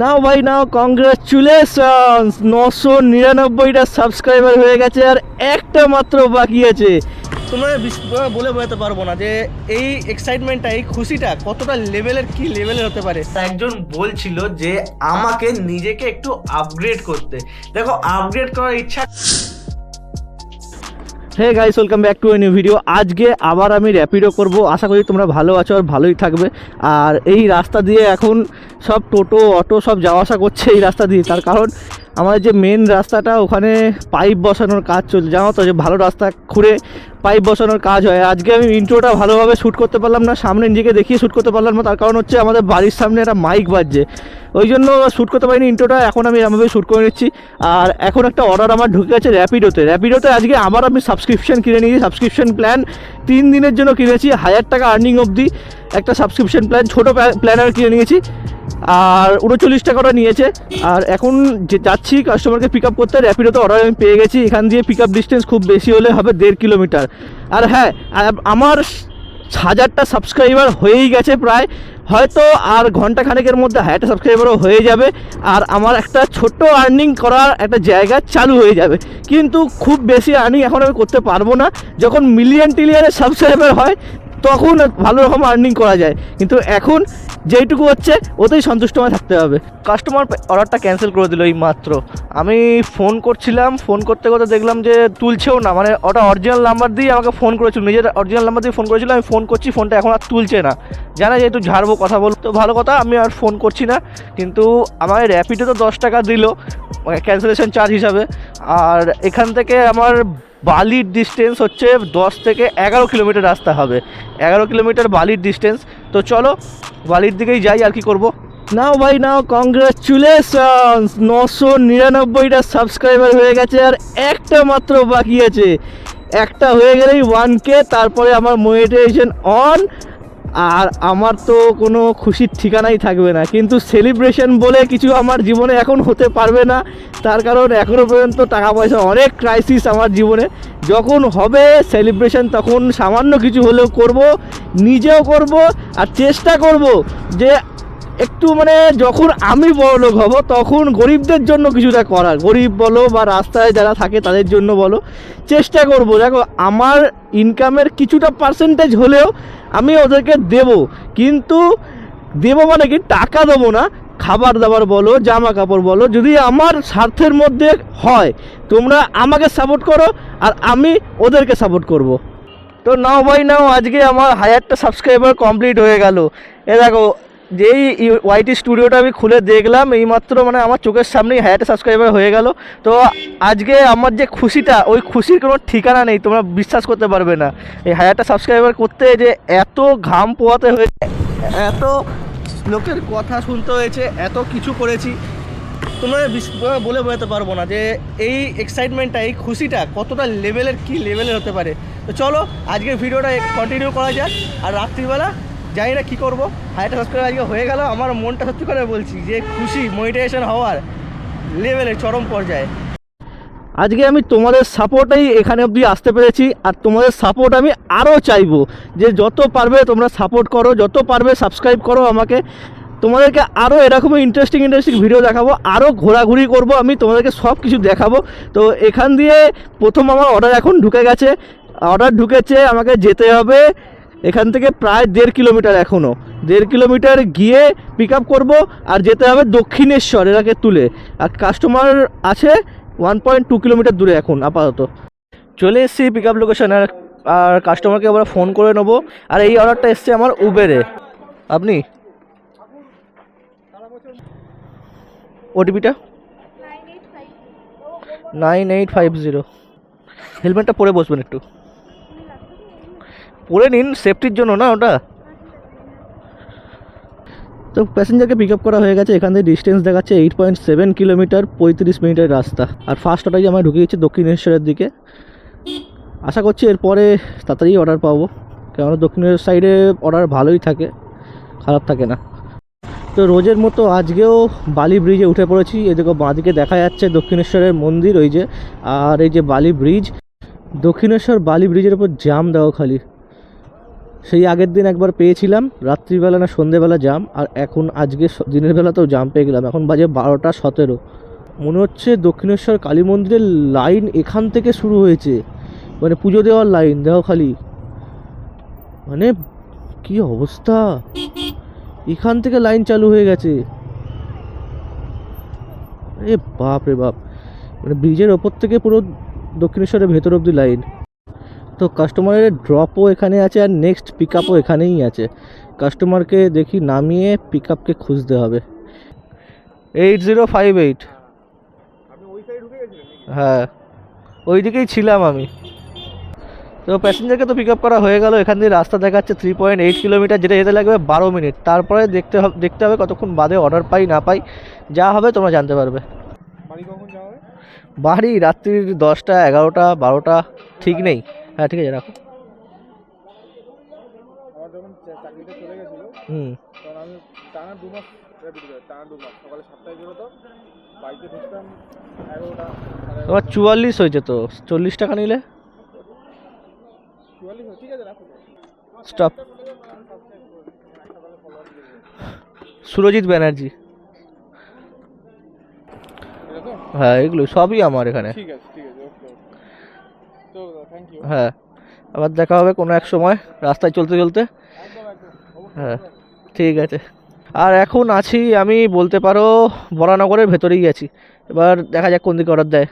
নাও ভাই নাও কংগ্রাচুলেশনস নশো নিরানব্বইটা সাবস্ক্রাইবার হয়ে গেছে আর একটা মাত্র বাকি আছে। তোমরা বলে বোঝাতে পারব না যে এই এক্সাইটমেন্টটা এই খুশিটা কতটা লেভেলের কি লেভেলের হতে পারে? একজন বলছিল যে আমাকে নিজেকে একটু আপগ্রেড করতে। দেখো আপগ্রেড করার ইচ্ছা hey guys welcome back to a new video আজকে আবার আমি র্যাপিডো করব। আশা করি তোমরা ভালো আছো আর ভালোই থাকবে। আর এই রাস্তা দিয়ে এখন সব টোটো অটো সব যাওয়া আসা করছে এই রাস্তা দিয়ে। তার কারণ আমাদের যে মেন রাস্তাটা, ওখানে পাইপ বসানোর কাজ চলছে। জানো তো যে ভালো রাস্তা খুঁড়ে পাইপ বসানোর কাজ হয়। আজকে আমি ইন্ট্রোটা ভালোভাবে শ্যুট করতে পারলাম না, সামনে নিজেকে দেখিয়ে শ্যুট করতে পারলাম না, তার কারণ হচ্ছে আমাদের বাড়ির সামনে একটা মাইক বাজছে। ওই জন্য শ্যুট করতে পারিনি ইন্ট্রোটা এখন আমি এরমভাবে শ্যুট করে নিচ্ছি। আর এখন একটা অর্ডার আমার ঢুকে গেছে র্যাপিডোতে র্যাপিডোতে আজকে আবার আমি সাবস্ক্রিপশন কিনে নিয়েছি। সাবস্ক্রিপশন প্ল্যান তিন দিনের জন্য কিনেছি, হাজার টাকা আর্নিং অবধি একটা সাবস্ক্রিপশন প্ল্যান ছোটো প্ল্যানার কিনে নিয়েছি। আর উনচল্লিশ টাকাটা নিয়েছে। আর এখন যে যাচ্ছি কাস্টমারকে পিক আপ করতে র্যাপিডোতে অর্ডার আমি পেয়ে গেছি। এখান দিয়ে পিক আপ ডিস্টেন্স খুব বেশি হলে হবে দেড় কিলোমিটার। আর হ্যাঁ আমার হাজারটা সাবস্ক্রাইবার হয়েই গেছে প্রায়। হয়তো আর ঘণ্টা খানেকের মধ্যে হাজারটা সাবস্ক্রাইবারও হয়ে যাবে। আর আমার একটা ছোট্ট আর্নিং করার একটা জায়গা চালু হয়ে যাবে। কিন্তু খুব বেশি আর্নিং এখন আমি করতে পারব না। যখন মিলিয়ন টিলিয়নের সাবস্ক্রাইবার হয় তখন ভালো রকম আর্নিং করা যায়। কিন্তু এখন যেইটুকু হচ্ছে, ওতেই সন্তুষ্ট হয়ে থাকতে হবে। কাস্টমার অর্ডারটা ক্যান্সেল করে দিল এই মাত্র আমি ফোন করছিলাম ফোন করতে করতে দেখলাম যে তুলছেও না। মানে ওটা অরিজিনাল নাম্বার দিয়ে আমাকে ফোন করেছিল। নিজের অরিজিনাল নাম্বার দিয়ে ফোন করেছিল। আমি ফোন করছি ফোনটা এখন আর তুলছে না। জানা যেহেতু ঝাড়বো, কথা বল তো ভালো কথা, আমি আর ফোন করছি না। কিন্তু আমার র্যাপিডে তো দশ টাকা দিল ক্যান্সেলেশন চার্জ হিসাবে। আর এখান থেকে আমার বালির ডিস্টেন্স হচ্ছে দশ থেকে এগারো কিলোমিটার রাস্তা হবে। এগারো কিলোমিটার বালির ডিস্টেন্স তো চলো, বালির দিকেই যাই, আর কি করব? নাও ভাই, নাও কংগ্রাচুলেশনস নশো নিরানব্বইটা সাবস্ক্রাইবার হয়ে গেছে, আর একটা মাত্র বাকি আছে। একটা হয়ে গেলেই ওয়ান কে তারপরে আমার মনিটাইজেশন অন আর আমার তো কোনো খুশির ঠিকানাই থাকবে না। কিন্তু সেলিব্রেশন বলে কিছু আমার জীবনে এখন হতে পারবে না। তার কারণ এখনও পর্যন্ত টাকা পয়সা অনেক ক্রাইসিস আমার জীবনে। যখন হবে সেলিব্রেশন তখন সামান্য কিছু হলেও করব, নিজেও করব আর চেষ্টা করব যে একটু মানে যখন আমি বড় লোক হব, তখন গরিবদের জন্য কিছুটা করার। গরিব বলো বা রাস্তায় যারা থাকে তাদের জন্য বলো, চেষ্টা করব। দেখো, আমার ইনকামের কিছুটা পার্সেন্টেজ হলেও আমি ওদেরকে দেব। কিন্তু দেবো মানে কি? টাকা দেবো না। খাবার দাবার বলো জামা কাপড় বলো, যদি আমার স্বার্থের মধ্যে হয়, তোমরা আমাকে সাপোর্ট করো আর আমি ওদেরকে সাপোর্ট করব। তো নাও ভাই, নাও, আজকে আমার হাজারটা সাবস্ক্রাইবার কমপ্লিট হয়ে গেল। এ দেখো যেই ওয়াইটি স্টুডিওটা আমি খুলে দেখলাম, এইমাত্র মানে আমার চোখের সামনেই হাজারটা সাবস্ক্রাইবার হয়ে গেল। তো আজকে আমার যে খুশিটা, ওই খুশির কোনো ঠিকানা নেই, তোমরা বিশ্বাস করতে পারবে না। এই হাজারটা সাবস্ক্রাইবার করতে যে এত ঘাম পোয়াতে হয়েছে, এত লোকের কথা শুনতে হয়েছে, এত কিছু করেছি, তোমরা বলে বোঝাতে পারব না যে এই এক্সাইটমেন্টটা এই খুশিটা কতটা লেভেলের কি লেভেলের হতে পারে। তো চলো, আজকের ভিডিওটা কন্টিনিউ করা যাক, আর রাত্রিবেলা জানি না কী করব। হাজারটা সাবস্ক্রাইবার আজকে হয়ে গেল, আমার মনটা সত্যি করে বলছি যে খুশি মনিটাইজেশন হওয়ার লেভেলের চরম পর্যায়ে। আজকে আমি তোমাদের সাপোর্টেই এখানে অবধি আসতে পেরেছি, আর তোমাদের সাপোর্ট আমি আরও চাইব যে যত পারবে তোমরা সাপোর্ট করো, যত পারবে সাবস্ক্রাইব করো আমাকে। তোমাদেরকে আরও এরকমই ইন্টারেস্টিং ইন্টারেস্টিং ভিডিও দেখাবো আরও ঘোরাঘুরি করব, আমি তোমাদেরকে সব কিছু দেখাবো। তো এখান দিয়ে প্রথম আমার অর্ডার এখন ঢুকে গেছে। অর্ডার ঢুকেছে, আমাকে যেতে হবে। এখান থেকে প্রায় দেড় কিলোমিটার এখনও দেড় কিলোমিটার গিয়ে পিক আপ করব আর যেতে হবে দক্ষিণেশ্বর এটাকে তুলে। আর কাস্টমার আছে ওয়ান পয়েন্ট টু কিলোমিটার দূরে এখন আপাতত। চলে এসেছি পিক আপ লোকেশন আর আর কাস্টমারকে আবার ফোন করে নেব। আর এই অর্ডারটা এসছে আমার উবেরে আপনি? ওটিপিটা নাইন এইট ফাইভ জিরো হেলমেটটা পরে বসবেন একটু। পরে নিন সেফটির জন্য না ওটা? তো প্যাসেঞ্জারকে পিক আপ করা হয়ে গেছে, এখান থেকে ডিস্টেন্স দেখাচ্ছে এইট পয়েন্ট সেভেন কিলোমিটার পঁয়ত্রিশ মিনিটের রাস্তা। আর ফার্স্ট অর্ডারই আমার ঢুকে গেছে দক্ষিণেশ্বরের দিকে। আশা করছি এরপরে তাড়াতাড়ি অর্ডার পাবো, কেননা দক্ষিণের সাইডে অর্ডার ভালোই থাকে, খারাপ থাকে না। তো রোজের মতো আজকেও বালি ব্রিজে উঠে পড়েছি এদিকে বাঁদিকে দেখা যাচ্ছে দক্ষিণেশ্বরের মন্দির, ওই যে, আর এই যে বালি ব্রিজ দক্ষিণেশ্বর বালি ব্রিজের উপর জাম দাও খালি। সেই আগের দিন একবার পেয়েছিলাম, রাত্রিবেলা না সন্ধেবেলা জাম আর এখন আজকে দিনের বেলাতেও জাম পেয়ে গেলাম। এখন বাজে বারোটা সতেরো। মনে হচ্ছে দক্ষিণেশ্বর কালী মন্দিরের লাইন এখান থেকে শুরু হয়েছে। মানে পুজো দেওয়ার লাইন দেখো খালি। মানে কি অবস্থা? এখান থেকে লাইন চালু হয়ে গেছে। এ বাপ রে বাপ। মানে ব্রিজের ওপর থেকে পুরো দক্ষিণেশ্বরের ভেতর অবধি লাইন তো কাস্টমারের ড্রপও এখানে আছে আর নেক্সট পিক আপও এখানেই আছে। কাস্টমারকে দেখি নামিয়ে পিক আপকে খুঁজতে হবে। এইট জিরো ফাইভ এইট হ্যাঁ ওই দিকেই ছিলাম আমি। তো প্যাসেঞ্জারকে তো পিক আপ করা হয়ে গেল। এখান দিয়ে রাস্তা দেখাচ্ছে থ্রি পয়েন্ট এইট কিলোমিটার যেটা যেতে লাগবে বারো মিনিট। তারপরে দেখতে হবে দেখতে হবে কতক্ষণ বাদে অর্ডার পাই না পাই। যা হবে তোমরা জানতে পারবে। বাড়ি রাত্রির দশটা এগারোটা বারোটা ঠিক নেই। হ্যাঁ ঠিক আছে রাখো। আমার যখন চাকরিটা চলে গেছিল হুম। তখন আমি টানা দু মাস টানা দু মাস। সকালে সাতটায় বেরোতাম বাড়িতে ঢুকতাম এগারোটা তোমার চুয়াল্লিশ হয়েছে তো চল্লিশ টাকা নিলে? চুয়াল্লিশ। ঠিক আছে রাখো। স্টপ সুরজিৎ ব্যানার্জি। হ্যাঁ এগুলো সবই আমার এখানে। ঠিক আছে ঠিক আছে ওকে তো থ্যাংক ইউ হ্যাঁ আবার দেখা হবে কোনো এক সময়, রাস্তায় চলতে চলতে। হ্যাঁ ঠিক আছে। আর এখন আছি, আমি বলতে পারো, বরানগরের ভেতরেই আছি। এবার দেখা যাক কোন দিকে অর্ডার দেয়।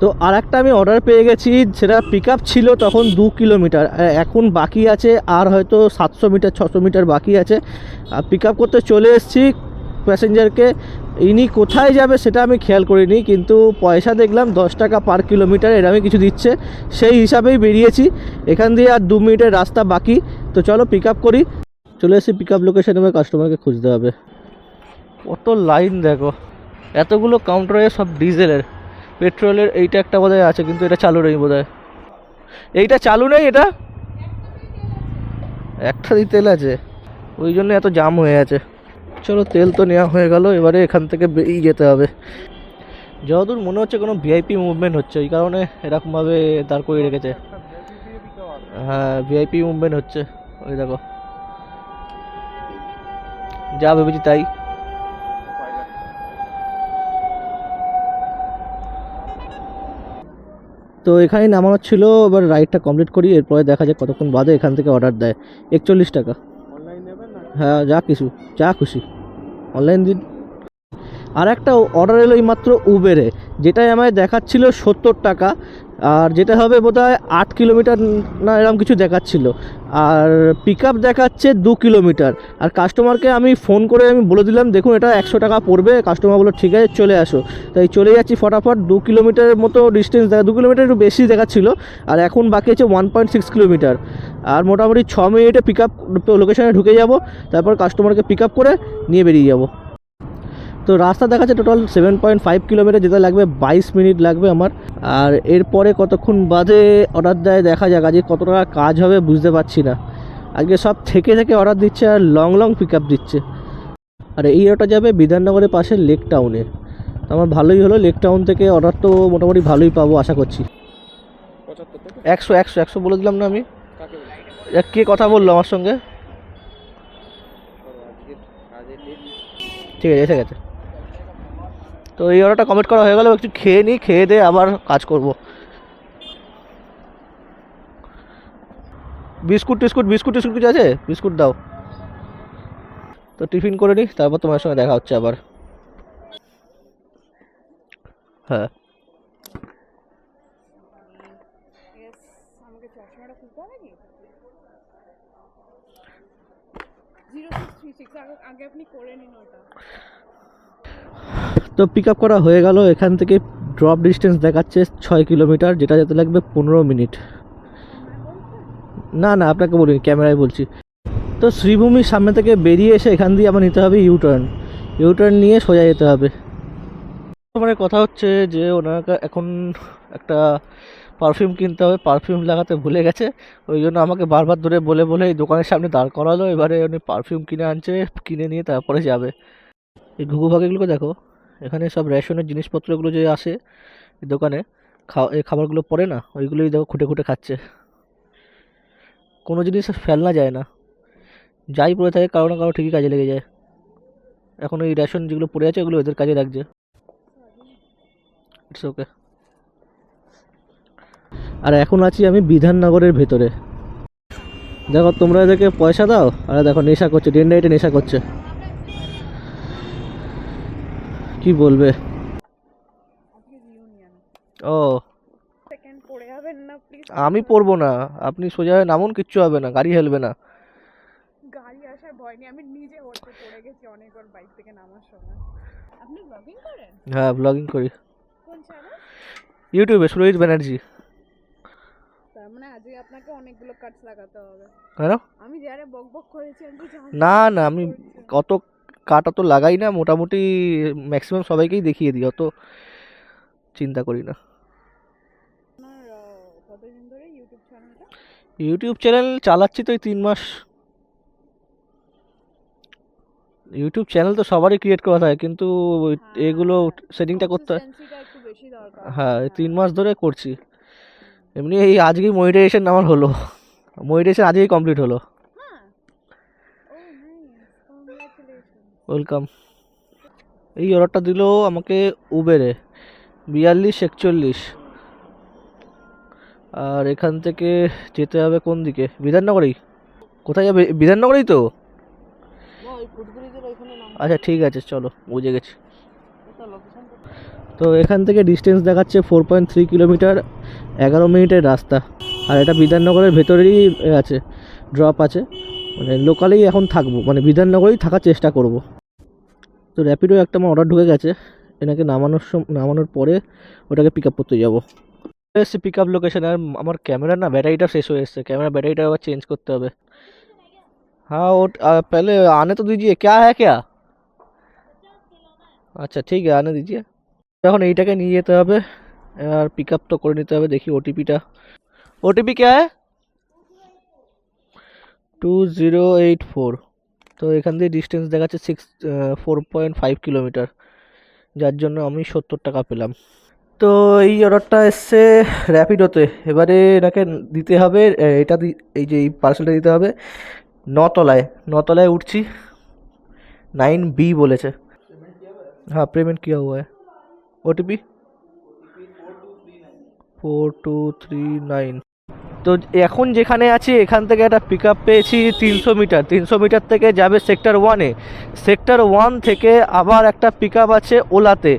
তো আর একটা আমি অর্ডার পেয়ে গেছি, সেটা পিক ছিল তখন দু কিলোমিটার। এখন বাকি আছে, আর হয়তো সাতশো মিটার, ছশো মিটার বাকি আছে। আর পিক করতে চলে এসেছি প্যাসেঞ্জারকে ইনি কোথায় যাবে সেটা আমি খেয়াল করিনি, কিন্তু পয়সা দেখলাম দশ টাকা পার কিলোমিটার এরকমই কিছু দিচ্ছে, সেই হিসাবেই বেরিয়েছি। এখান দিয়ে আর দু মিনিটের রাস্তা বাকি, তো চলো পিক আপ করি। চলে এসে পিক আপ লোকেশানে এবার কাস্টমারকে খুঁজতে হবে। কত লাইন দেখো, এতগুলো কাউন্টারে সব ডিজেলের পেট্রোলের এইটা একটা বোধহয় আছে, কিন্তু এটা চালু নেই বোধহয়। এইটা চালু নেই এটা? একটা তেল আছে। ওই জন্য এত জাম হয়ে আছে। চলো তেল তো নেওয়া হয়ে গেল এবারে এখান থেকে বেরিয়ে যেতে হবে। যতদূর মনে হচ্ছে কোনো ভিআইপি মুভমেন্ট হচ্ছে ওই কারণে এরকমভাবে দাঁড় করিয়ে রেখেছে। হ্যাঁ ভিআইপি মুভমেন্ট হচ্ছে ওই দেখো। যা ভেবেছি তাই। তো এখানে নামানো ছিল এবার রাইডটা কমপ্লিট করি এরপরে দেখা যায় কতক্ষণ বাদে এখান থেকে অর্ডার দেয়। একচল্লিশ টাকা। অনলাইন হ্যাঁ যা কিছু যা খুশি। অনলাইন দিন আর একটা অর্ডার এলো মাত্র উবেরে যেটাই আমায় দেখাচ্ছিল সত্তর টাকা, আর যেটা হবে বোধ হয় আট কিলোমিটার না এরকম কিছু দেখাচ্ছিল। আর পিক আপ দেখাচ্ছে দু কিলোমিটার। আর কাস্টমারকে আমি ফোন করে আমি বলে দিলাম, দেখুন, এটা একশো টাকা পড়বে। কাস্টমার বলল, ঠিক আছে, চলে আসো। তাই চলে যাচ্ছি ফটাফট, দু কিলোমিটারের মতো ডিস্টেন্স দেখা, দু কিলোমিটার একটু বেশি দেখাচ্ছিল, আর এখন বাকি আছে ওয়ান পয়েন্ট সিক্স কিলোমিটার। আর মোটামুটি ছ মিনিটে পিক আপ লোকেশানে ঢুকে যাব, তারপর কাস্টমারকে পিক আপ করে নিয়ে বেরিয়ে যাব। তো রাস্তা দেখা দেখাচ্ছে total seven point five kilometre যেতে লাগবে বাইশ মিনিট লাগবে আমার। আর এরপরে কতক্ষণ বাদে অর্ডার দেয় দেখা যাক, আজকে কত টাকা কাজ হবে বুঝতে পারছি না। আজকে সব থেকে থেকে অর্ডার দিচ্ছে আর লং লং পিক দিচ্ছে। আর এই অটো যাবে বিধাননগরের পাশে লেক টাউনে আমার ভালোই হলো লেক টাউন থেকে অর্ডার তো মোটামুটি ভালোই পাবো, আশা করছি। একশো একশো একশো বলে দিলাম না আমি? কে কথা বলল আমার সঙ্গে? ঠিক আছে, এসে গেছে। তো এই অর্ডারটা কমপ্লিট করা হয়ে গেল, একটু খেয়ে নিই খেয়ে দিয়ে আবার কাজ করব। বিস্কুট টিস্কুট বিস্কুট টিস্কুট কিছু আছে? বিস্কুট দাও। তো টিফিন করে নিই তারপর তোমার সঙ্গে দেখা হচ্ছে আবার। হ্যাঁ। তো পিক আপ করা হয়ে গেল। এখান থেকে ড্রপ ডিস্টেন্স দেখাচ্ছে ছয় কিলোমিটার, যেটা যেতে লাগবে পনেরো মিনিট। না না, আপনাকে বলিনি, ক্যামেরায় বলছি। তো শ্রীভূমির সামনে থেকে বেরিয়ে এসে এখান দিয়ে আমার নিতে হবে ইউটার্ন ইউটার্ন নিয়ে সোজা যেতে হবে। মানে কথা হচ্ছে যে ওনার এখন একটা পারফিউম কিনতে হবে পারফিউম লাগাতে ভুলে গেছে। ওই জন্য আমাকে বারবার ধরে বলে বলে এই দোকানের সামনে দাঁড় করালো। এবারে উনি পারফিউম কিনে আনছে, কিনে নিয়ে তারপরে যাবে। এই ঘুঘু ভাগেগুলো দেখো। এখানে সব রেশনের জিনিসপত্রগুলো যে আসে দোকানে খাওয়া এই খাবারগুলো পড়ে না, ওইগুলোই দেখো খুঁটে খুঁটে খাচ্ছে। কোনো জিনিস ফেলনা যায় না। যাই পড়ে থাকে, কারও না কারও ঠিকই কাজে লেগে যায়। এখন ওই রেশন যেগুলো পড়ে আছে, ওগুলো ওদের কাজে লাগছে। ইটস ওকে আর এখন আছি আমি বিধাননগরের ভেতরে। দেখো তোমরা এদেরকে পয়সা দাও, আর দেখো নেশা করছে ডেন নেশা করছে। কি বলবে? ও। সেকেন্ড পড়ে যাবেন না প্লিজ আমি পড়ব না। আপনি সোজা হয়ে নামুন কিচ্ছু হবে না। গাড়ি হেলবে না। গাড়ি আসার ভয় নেই। আমি নিজে হতে পড়ে গেছি অনেকবার বাইক থেকে নামার সময়। আপনি ব্লগিং করেন? হ্যাঁ ব্লগিং করি। কোন চ্যানেল ইউটিউবে সুরজিৎ ব্যানার্জি তার মানে আজকে আপনাকে অনেকগুলো কাটস লাগাতে হবে। কেন? আমি যারা বক বক করেছি আমি না না আমি কত কাটা তো লাগাই না মোটামুটি ম্যাক্সিমাম সবাইকেই দেখিয়ে দিই অত চিন্তা করি না। ইউটিউব চ্যানেল চালাচ্ছি তো এই তিন মাস। ইউটিউব চ্যানেল তো সবারই ক্রিয়েট করা থাকে কিন্তু ওই- এগুলো সেটিংটা করতে হয়। দরকার। হ্যাঁ এই তিন মাস ধরে করছি। এমনি এই আজকেই মনিটাইজেশন আমার হলো। মনিটাইজেশন আজকেই কমপ্লিট হলো হ্যাঁ ও নাইস কংগ্রাচুলেশন ওয়েলকাম এই অর্ডারটা দিল আমাকে উবেরে বিয়াল্লিশ, একচল্লিশ। আর এখান থেকে যেতে হবে কোন দিকে? বিধাননগরেই? কোথায় যাবে? বিধাননগরেই তো? আচ্ছা ঠিক আছে, চলো, বুঝে গেছি। তো এখান থেকে ডিস্টেন্স দেখাচ্ছে ফোর পয়েন্ট থ্রি কিলোমিটার এগারো মিনিটের রাস্তা। আর এটা বিধাননগরের ভেতরেরই এ আছে ড্রপ আছে। মানে লোকালেই এখন থাকবো মানে বিধাননগরেই থাকার চেষ্টা করব তো র্যাপিডো একটা আমার অর্ডার ঢুকে গেছে এনাকে নামানোর সম- নামানোর পরে ওটাকে পিক আপ করতে যাবো এসছি পিক আপ লোকেশন আর আমার ক্যামেরা না ব্যাটারিটা শেষ হয়ে এসছে ক্যামেরা ব্যাটারিটা আবার চেঞ্জ করতে হবে हाँ वो आ, पहले आने तो दीजिए क्या है क्या আচ্ছা ঠিক আছে আনে দিজিয়ে এখন এইটাকে নিয়ে যেতে হবে আর পিক আপ তো করে নিতে হবে দেখি ওটিপিটা ওটিপি क्या है টু জিরো এইট ফোর তো এখান দিয়ে ডিস্টেন্স দেখাচ্ছে six four point five kilometre যার জন্য আমি সত্তর টাকা পেলাম তো এই অর্ডারটা এসছে র্যাপিডোতে এবারে এনাকে দিতে হবে এ, এটা দি- এই যে এই পার্সেলটা দিতে হবে নতলায় নতলায় উঠছি নাইন বি বলেছে হ্যাঁ পেমেন্ট किया हुआ है O T P four two three nine তো এখন যেখানে আছি, এখান থেকে একটা পিক আপ পেয়েছি তিনশো মিটার। তিনশো মিটার থেকে যাবে সেক্টর ওয়ানে সেক্টর ওয়ান থেকে আবার একটা পিক আপ আছে ওলাতে।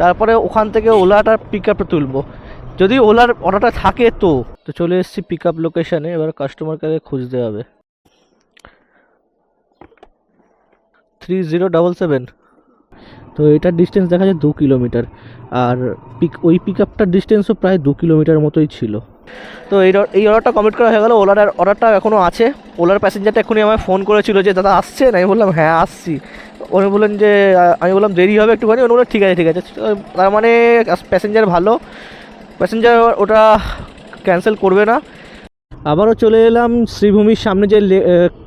তারপরে ওখান থেকে ওলাটার পিক আপটা তুলবো। যদি ওলার অর্ডারটা থাকে তো তো চলে এসেছি পিক আপ লোকেশানে এবার কাস্টমার কেয়ারে খুঁজতে হবে। থ্রি জিরো ডাবল সেভেন তো এটার ডিস্টেন্স দেখা যায় দু কিলোমিটার আর পিক ওই পিক আপটার ডিস্টেন্সও প্রায় দু কিলোমিটার মতোই ছিল। তো এই এই অর্ডারটা কমপ্লিট করা হয়ে গেল। ওলার অর্ডারটা এখনও আছে। ওলার প্যাসেঞ্জারটা এক্ষুনি আমায় ফোন করেছিল যে, দাদা, আসছেন? আমি বললাম হ্যাঁ আসছি। উনি বললেন যে, আমি বললাম, দেরি হবে একটুখানি? উনি বললেন, ঠিক আছে ঠিক আছে। তার মানে প্যাসেঞ্জার ভালো। প্যাসেঞ্জার ওটা ক্যান্সেল করবে না। আবারও চলে এলাম শ্রীভূমির সামনে যে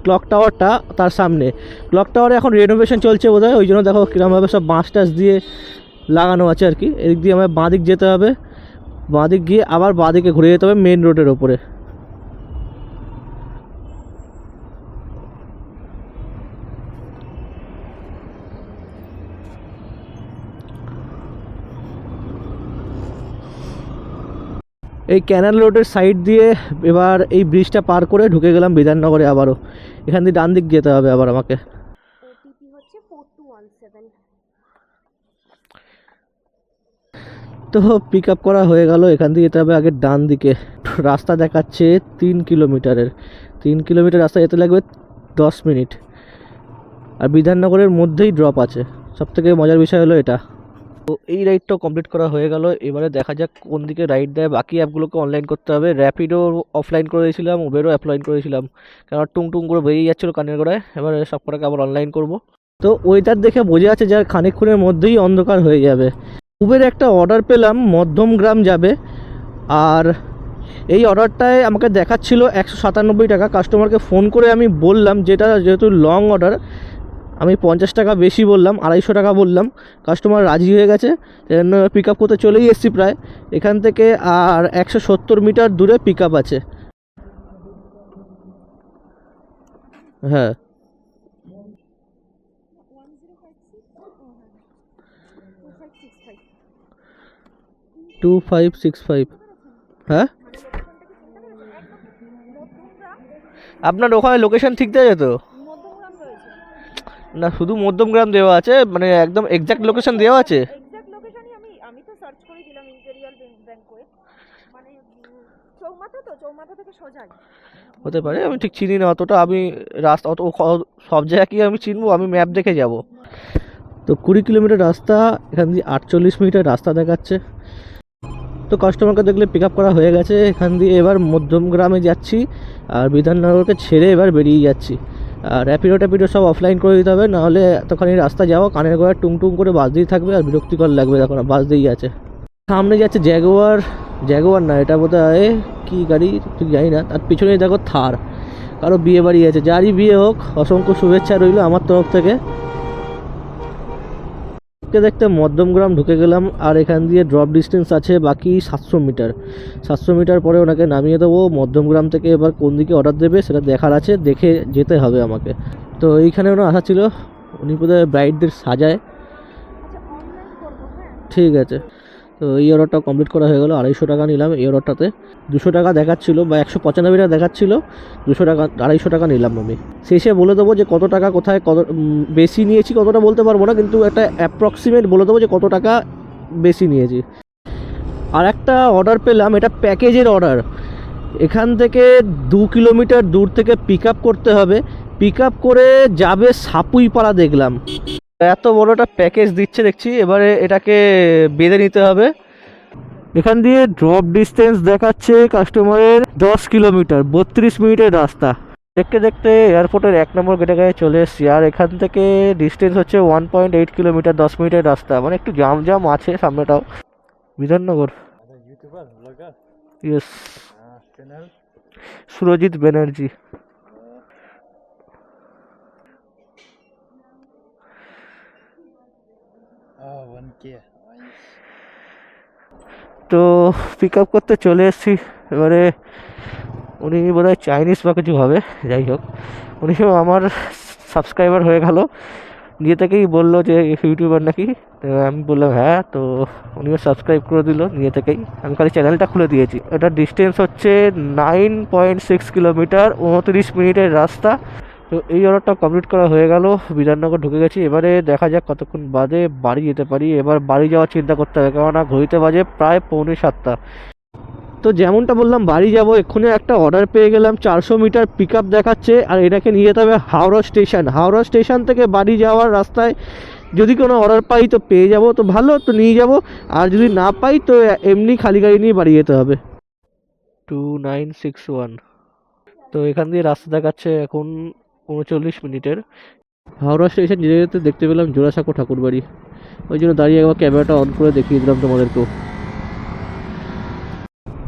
ক্লক টাওয়ারটা তার সামনে। ক্লক টাওয়ারে এখন রেনোভেশন চলছে বোধহয়, ওই জন্য দেখো কীরকমভাবে সব বাঁশ টাস দিয়ে লাগানো আছে আর কি। এদিক দিয়ে আমার বাঁদিক যেতে হবে। বাঁদিক গিয়ে আবার বাঁদিকে ঘুরে যেতে হবে মেন রোডের ওপরে। এই ক্যানাল রোডের সাইড দিয়ে এবার এই ব্রিজটা পার করে ঢুকে গেলাম বিধাননগরে আবারও। এখান দিয়ে ডান দিক যেতে হবে আবার আমাকে। তো পিক আপ করা হয়ে গেল এখান দিয়ে যেতে হবে আগে ডান দিকে। রাস্তা দেখাচ্ছে তিন কিলোমিটারের। তিন কিলোমিটার রাস্তা যেতে লাগবে দশ মিনিট। আর বিধাননগরের মধ্যেই ড্রপ আছে। সব থেকে মজার বিষয় হলো এটা। তো এই রাইডটাও কমপ্লিট করা হয়ে গেল। এবারে দেখা যাক কোন দিকে রাইড দেয়। বাকি অ্যাপগুলোকে অনলাইন করতে হবে। র্যাপিডো অফলাইন করে দিয়েছিলাম উবেরও অ্যাপ্লাইন করেছিলাম কেন টুং টুং করে বেরিয়ে যাচ্ছিল কানের গোড়ায় এবারে সব কটাকে আবার অনলাইন করব। তো ওয়েদার দেখে বোঝা যাচ্ছে যার খানিকক্ষণের মধ্যেই অন্ধকার হয়ে যাবে। উবের একটা অর্ডার পেলাম মধ্যমগ্রাম যাবে। আর এই অর্ডারটায় আমাকে দেখাচ্ছিল একশো সাতানব্বই টাকা। কাস্টমারকে ফোন করে আমি বললাম, যেটা যেহেতু লং অর্ডার আমি পঞ্চাশ টাকা বেশি বললাম, আড়াইশো টাকা বললাম। কাস্টমার রাজি হয়ে গেছে জন্য পিক আপ করতে চলেই এসেছি প্রায়। এখান থেকে আর একশো সত্তর মিটার দূরে পিক আপ আছে। হ্যাঁ। টু ফাইভ সিক্স ফাইভ হ্যাঁ? আপনার ওখানে লোকেশন ঠিক দেওয়া রয়েছে না শুধু মধ্যমগ্রাম দেওয়া আছে মানে একদম এক্সাক্ট লোকেশন দেওয়া আছে? এক্সাক্ট লোকেশনই আমি আমি তো সার্চ করে দিলাম ইম্পেরিয়াল ব্যাংকোয়ে মানে চৌমাথা তো চৌমাথা থেকে সোজাই। হতে পারে আমি ঠিক চিনি না অতটা আমি রাস্তা অত সব জায়গা কি আমি চিনবো আমি ম্যাপ দেখে যাব। তো কুড়ি কিলোমিটার রাস্তা এখান দিয়ে আটচল্লিশ মিনিটের রাস্তা দেখাচ্ছে। তো কাস্টমারকে দেখলে পিক আপ করা হয়ে গেছে এখান দিয়ে এবার মধ্যমগ্রামে যাচ্ছি আর বিধাননগরকে ছেড়ে এবার বেরিয়ে যাচ্ছি। র্যাপিডো ট্যাপিডো সব অফলাইন করে দিতে হবে, নাহলে এতখানি রাস্তা যাওয়া, কানের গোড়ায় টুং টুং করে বাস দিয়ে থাকবে আর বিরক্তিকর লাগবে এখন বাস দিয়েই আছে। সামনে যাচ্ছে জ্যাগোয়ার জ্যাগোয়ার না, এটা বোধ হয় কী গাড়ি? ঠিক জানি না, তার পিছনে দেখো থার, কারও বিয়ে বাড়ি আছে, যারই বিয়ে হোক, অসংখ্য শুভেচ্ছা রইল আমার তরফ থেকে। দেখতে দেখতে মধ্যমগ্রাম ঢুকে গেলাম আর এখান দিয়ে ড্রপ ডিস্টেন্স আছে বাকি সাতশো মিটার। সাতশো মিটার পরে ওনাকে নামিয়ে দেবো মধ্যমগ্রাম থেকে এবার কোন দিকে অর্ডার দেবে সেটা দেখার আছে দেখে যেতে হবে আমাকে। তো এইখানে ওনার আসা ছিল উনি বোধহয় ব্রাইডদের সাজায়। আচ্ছা হ্যাঁ? ঠিক আছে। তো এই অর্ডারটা কমপ্লিট করা হয়ে গেলো, আড়াইশো টাকা নিলাম এই অর্ডারটাতে। দুশো টাকা দেখাচ্ছিলো বা একশো পঁচানব্বই টাকা দেখাচ্ছিলো, দুশো টাকা, আড়াইশো টাকা নিলাম আমি। শেষে বলে দেবো যে কত টাকা, কোথায় কত বেশি নিয়েছি কতটা বলতে পারব না, কিন্তু একটা অ্যাপ্রক্সিমেট বলে দেবো যে কত টাকা বেশি নিয়েছি। আর একটা অর্ডার পেলাম, এটা প্যাকেজের অর্ডার এখান থেকে দু কিলোমিটার দূর থেকে পিক করতে হবে। পিক করে যাবে সাপুইপাড়া দেখলাম। এত বড় একটা প্যাকেজ দিচ্ছে দেখছি এবারে এটাকে বেঁধে নিতে হবে। এখান দিয়ে ড্রপ ডিস্টেন্স দেখাচ্ছে কাস্টমারের দশ কিলোমিটার বত্রিশ মিনিটের রাস্তা। দেখতে দেখতে এয়ারপোর্টের এক নম্বর গেটে গায়ে চলে এসেছি আর এখান থেকে ডিস্টেন্স হচ্ছে ওয়ান পয়েন্ট এইট কিলোমিটার দশ মিনিটের রাস্তা। মানে একটু জাম জাম আছে সামনেটাও। Bidhannagar. Yes Surajit Banerjee one K তো পিক আপ করতে চলে এসেছি। এবারে উনি বোধহয় চাইনিজ বা কিছু হবে যাই হোক। উনিও আমার সাবস্ক্রাইবার হয়ে গেল। নিজে থেকেই বলল যে ইউটিউবার নাকি? আমি বললাম হ্যাঁ। তো উনিও সাবস্ক্রাইব করে দিল নিজে থেকেই। আমি খালি চ্যানেলটা খুলে দিয়েছি। এটা ডিস্টেন্স হচ্ছে নাইন পয়েন্ট সিক্স কিলোমিটার উনত্রিশ মিনিটের রাস্তা। তো এই অর্ডারটা কমপ্লিট করা হয়ে গেল, বিধাননগর ঢুকে গেছি। এবারে দেখা যাক কতক্ষণ বাদে বাড়ি যেতে পারি। এবার বাড়ি যাওয়ার চিন্তা করতে হবে, কেননা ঘড়িতে বাজে প্রায় পৌনে সাতটা। তো যেমনটা বললাম, বাড়ি যাব, এক্ষুনি একটা অর্ডার পেয়ে গেলাম। চারশো মিটার পিক দেখাচ্ছে, আর এটাকে নিয়ে যেতে হবে হাওড়া স্টেশন হাওড়া স্টেশন থেকে বাড়ি যাওয়ার রাস্তায় যদি কোনো অর্ডার পাই তো পেয়ে যাব। তো ভালো, তো নিয়ে যাব। আর যদি না পাই তো এমনি খালি গাড়ি নিয়ে বাড়ি যেতে হবে। টু নাইন সিক্স ওয়ান তো এখান দিয়ে রাস্তা দেখাচ্ছে এখন উনচল্লিশ মিনিটের। হাওড়া স্টেশন যেতে যেতে দেখতে পেলাম জোড়াসাঁকো ঠাকুর বাড়ি ওই জন্য দাঁড়িয়ে একবার ক্যামেরাটা অন করে দেখিয়ে দিলাম তোমাদেরকেও।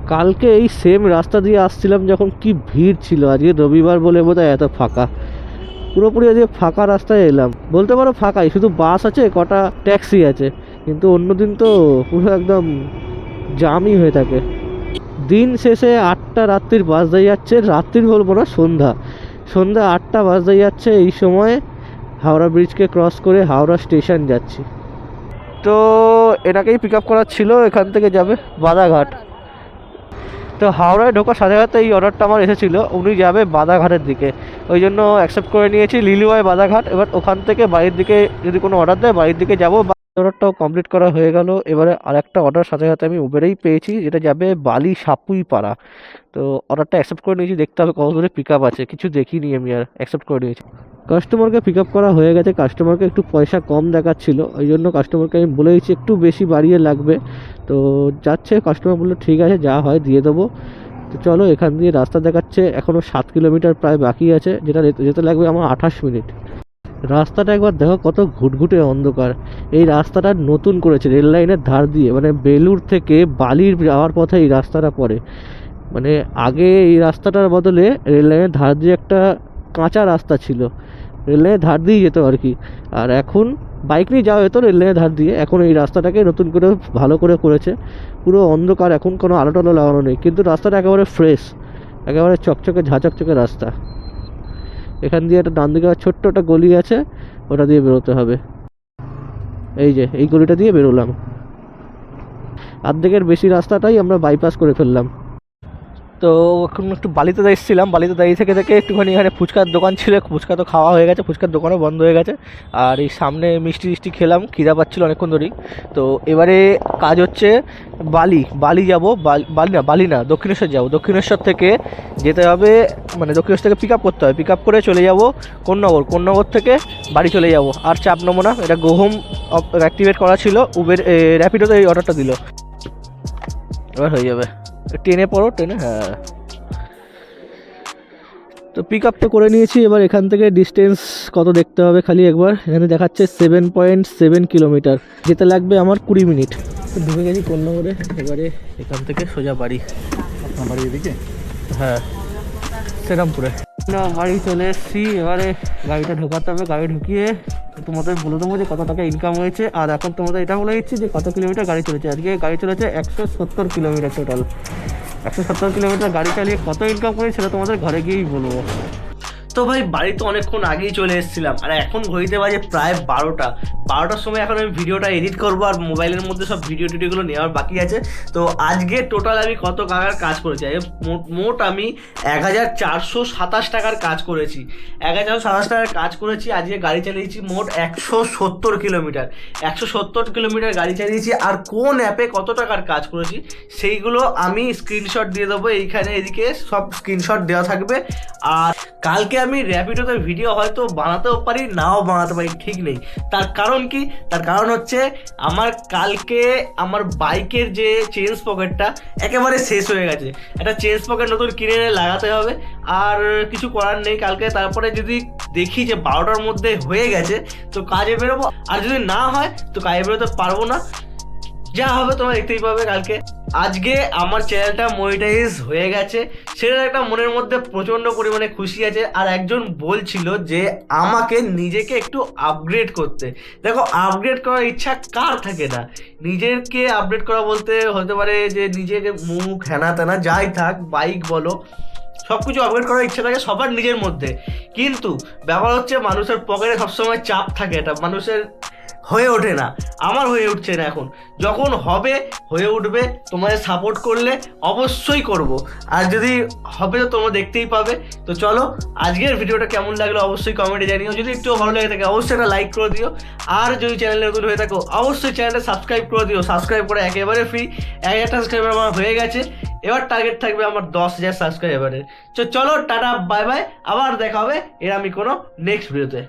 কালকে এই সেম রাস্তা দিয়ে আসছিলাম যখন কি ভিড় ছিল। আজকে রবিবার বলে বোধহয় এত ফাঁকা। পুরোপুরি আজকে ফাঁকা রাস্তায় এলাম। বলতে পারো ফাঁকাই, শুধু বাস আছে, কটা ট্যাক্সি আছে। কিন্তু অন্যদিন তো পুরো একদম জামই হয়ে থাকে। দিন শেষে আটটা রাত্রির বাস দিয়ে যাচ্ছে। রাত্রির বলব না, সন্ধ্যা। সন্ধ্যা আটটা বাজতে যাচ্ছে, এই সময়ে হাওড়া ব্রিজকে ক্রস করে হাওড়া স্টেশন যাচ্ছি। তো এনাকেই পিক আপ করার ছিল, এখান থেকে যাবে বাদাঘাট। তো হাওড়ায় ঢোকার সাথে সাথে এই অর্ডারটা আমার এসেছিল, উনি যাবে বাদাঘাটের দিকে। ওই জন্য অ্যাকসেপ্ট করে নিয়েছি, লিলুয়ায় বাদাঘাট, এবার ওখান থেকে বাড়ির দিকে যদি কোনো অর্ডার দেয়, বাড়ির দিকে যাব। অর্ডারটাও কমপ্লিট করা হয়ে গেল। এবারে আরেকটা অর্ডার সাথে সাথে আমি উবেরেই পেয়েছি, যেটা যাবে বালি সাপুই পাড়া তো অর্ডারটা অ্যাকসেপ্ট করে নিয়েছি, দেখতে হবে কত দূরে পিক আপ আছে। কিছু দেখিনি আমি আর অ্যাকসেপ্ট করে নিয়েছি। কাস্টমারকে পিক আপ করা হয়ে গেছে কাস্টমারকে একটু পয়সা কম দেখাচ্ছিল। ওই জন্য কাস্টমারকে আমি বলে দিচ্ছি, একটু বেশি বাড়িয়ে লাগবে। তো যাচ্ছে কাস্টমার বলল, ঠিক আছে, যা হয় দিয়ে দেবো। তো চলো, এখান দিয়ে রাস্তা দেখাচ্ছে। এখনও সাত কিলোমিটার প্রায় বাকি আছে, যেটা যেতে- যেতে লাগবে আমার আঠাশ মিনিট। রাস্তাটা একবার দেখো কত ঘুটঘুটে অন্ধকার। এই রাস্তাটা নতুন করেছে, রেল লাইনের ধার দিয়ে মানে বেলুর থেকে বালির যাওয়ার পথে এই রাস্তাটা পড়ে। মানে আগে এই রাস্তাটার বদলে রেল লাইনের ধার দিয়ে একটা কাঁচা রাস্তা ছিল। রেল লাইনের ধার দিয়ে যেত আর কি। আর এখন বাইক নিয়ে যাওয়া যেত রেল লাইনের ধার দিয়ে। এখন এই রাস্তাটাকে নতুন করে ভালো করে করেছে। পুরো অন্ধকার, এখন কোনো আলো টালো লাগানো নেই। কিন্তু রাস্তাটা একেবারে ফ্রেশ একেবারে চকচকে, ঝাঁচকচকে রাস্তা। এখান দিয়ে একটা ডান দিকে ছোট্ট একটা গলি আছে, ওটা দিয়ে বেরোতে হবে। এই যে, এই গলিটা দিয়ে বেরোলাম। অর্ধেকের বেশি রাস্তাটাই আমরা বাইপাস করে ফেললাম। তো এখন একটু বালিতে এসেছিলাম। বালিতে দাঁড়িয়ে থেকে থেকে একটুখানি এখানে ফুচকার দোকান ছিল। ফুচকা তো খাওয়া হয়ে গেছে। ফুচকার দোকানও বন্ধ হয়ে গেছে। আর এই সামনে মিষ্টি টিষ্টি খেলাম, খিদা পাচ্ছিল অনেকক্ষণ ধরেই। তো এবারে কাজ হচ্ছে বালি বালি যাব, বালি না বালি না, দক্ষিণেশ্বর যাব। দক্ষিণেশ্বর থেকে যেতে হবে মানে দক্ষিণেশ্বর থেকে পিক আপ করতে হবে। পিক আপ করে চলে যাব কোন্নগর। কোন্নগর থেকে বাড়ি চলে যাব। আর চাপ নেব না। এটা গোহম অ্যাক্টিভেট করা ছিল। উবের র্যাপিডোতে এই অর্ডারটা দিল। এবার হয়ে যাবে। টেনে পড়ো ট্রেনে হ্যাঁ। তো পিক আপ তো করে নিয়েছি এবার এখান থেকে ডিস্টেন্স কত দেখতে হবে খালি একবার। এখানে দেখাচ্ছে সেভেন পয়েন্ট সেভেন কিলোমিটার যেতে লাগবে আমার কুড়ি মিনিট ঢুকে গেছি কন্যাগরে এবারে এখান থেকে সোজা বাড়ি আপনার বাড়ি এদিকে? হ্যাঁ। শ্রীরামপুরে। না, বাড়ি চলে এসেছি। এবারে গাড়িটা ঢোকাতে হবে, গাড়ি ঢুকিয়ে তোমাদের বলে দেবো যে কত টাকা ইনকাম হয়েছে। আর এখন তোমাদের এটা বলে দিচ্ছি যে কত কিলোমিটার গাড়ি চলেছে। আজকে গাড়ি চলেছে একশো সত্তর কিলোমিটার টোটাল একশো সত্তর কিলোমিটার গাড়ি চালিয়ে কত ইনকাম করি সেটা তোমাদের ঘরে গিয়েই বলব। তো ভাই, বাড়ি তো অনেকক্ষণ আগেই চলে এসেছিলাম, আর এখন ঘড়িতে বাজে প্রায় বারোটা। বারোটার সময় এখন আমি ভিডিওটা এডিট করব, আর মোবাইলের মধ্যে সব ভিডিও টিডিওগুলো নেওয়ার বাকি আছে। তো আজকে টোটাল আমি কত টাকার কাজ করেছি? মোট আমি এক হাজার চারশো সাতাশ টাকার কাজ করেছি। এক হাজার সাতাশ টাকার কাজ করেছি, আজকে গাড়ি চালিয়েছি মোট একশো সত্তর কিলোমিটার। একশো সত্তর কিলোমিটার গাড়ি চালিয়েছি, আর কোন অ্যাপে কত টাকার কাজ করেছি, সেইগুলো আমি স্ক্রিনশট দিয়ে দেবো, এইখানে এদিকে সব স্ক্রিনশট দেওয়া থাকবে। আর কালকে আমি র্যাপিডোতে ভিডিও হয়তো বানাতেও পারি, নাও বানাতে পারি, ঠিক নেই। তার কারণ কি? তার কারণ হচ্ছে আমার কালকে আমার বাইকের যে চেঞ্জ পকেটটা একেবারে শেষ হয়ে গেছে। একটা চেঞ্জ পকেট নতুন কিনে এনে লাগাতে হবে। আর কিছু করার নেই কালকে। তারপরে যদি দেখি যে বারোটার মধ্যে হয়ে গেছে, তো কাজে বেরোবো। আর যদি না হয়, তো কাজে বেরোতে পারব না। যা হবে তোমরা দেখতেই পাবে কালকে। আজকে আমার চ্যানেলটা মনিটাইজ হয়ে গেছে। সেটার একটা মনের মধ্যে প্রচণ্ড পরিমাণে খুশি আছে। আর একজন বলছিল যে আমাকে নিজেকে একটু আপগ্রেড করতে। দেখো আপগ্রেড করার ইচ্ছা কার থাকে না? নিজেকে আপডেট করা বলতে হতে পারে যে নিজেকে মুখ হ্যানা ত্যানা যাই থাক বাইক বলো সব কিছু আপগ্রেড করার ইচ্ছা থাকে সবার নিজের মধ্যে। কিন্তু ব্যাপার হচ্ছে মানুষের পকেটে সবসময় চাপ থাকে এটা। মানুষের হয়ে ওঠে না। আমার হয়ে উঠছে না এখন। যখন হবে, হয়ে উঠবে তোমাদের সাপোর্ট করলে অবশ্যই করব। আর যদি হবে, তো তোমরা দেখতেই পাবে। তো চলো, আজকের ভিডিওটা কেমন লাগল অবশ্যই কমেন্টে জানিও। যদি একটু ভালো লেগে থাকে, অবশ্যই একটা লাইক করে দিও। আর যদি চ্যানেলে নতুন হয়ে থাকো, অবশ্যই চ্যানেলটা সাবস্ক্রাইব করে দিও। সাবস্ক্রাইব করে একেবারে ফ্রি এক হাজার সাবস্ক্রাইবার আমার হয়ে গেছে। এবার টার্গেট থাকবে আমার দশ হাজার সাবস্ক্রাইবারের চলো, টাটা বাই বাই আবার দেখা হবে। এর আমি কোনো নেক্সট ভিডিওতে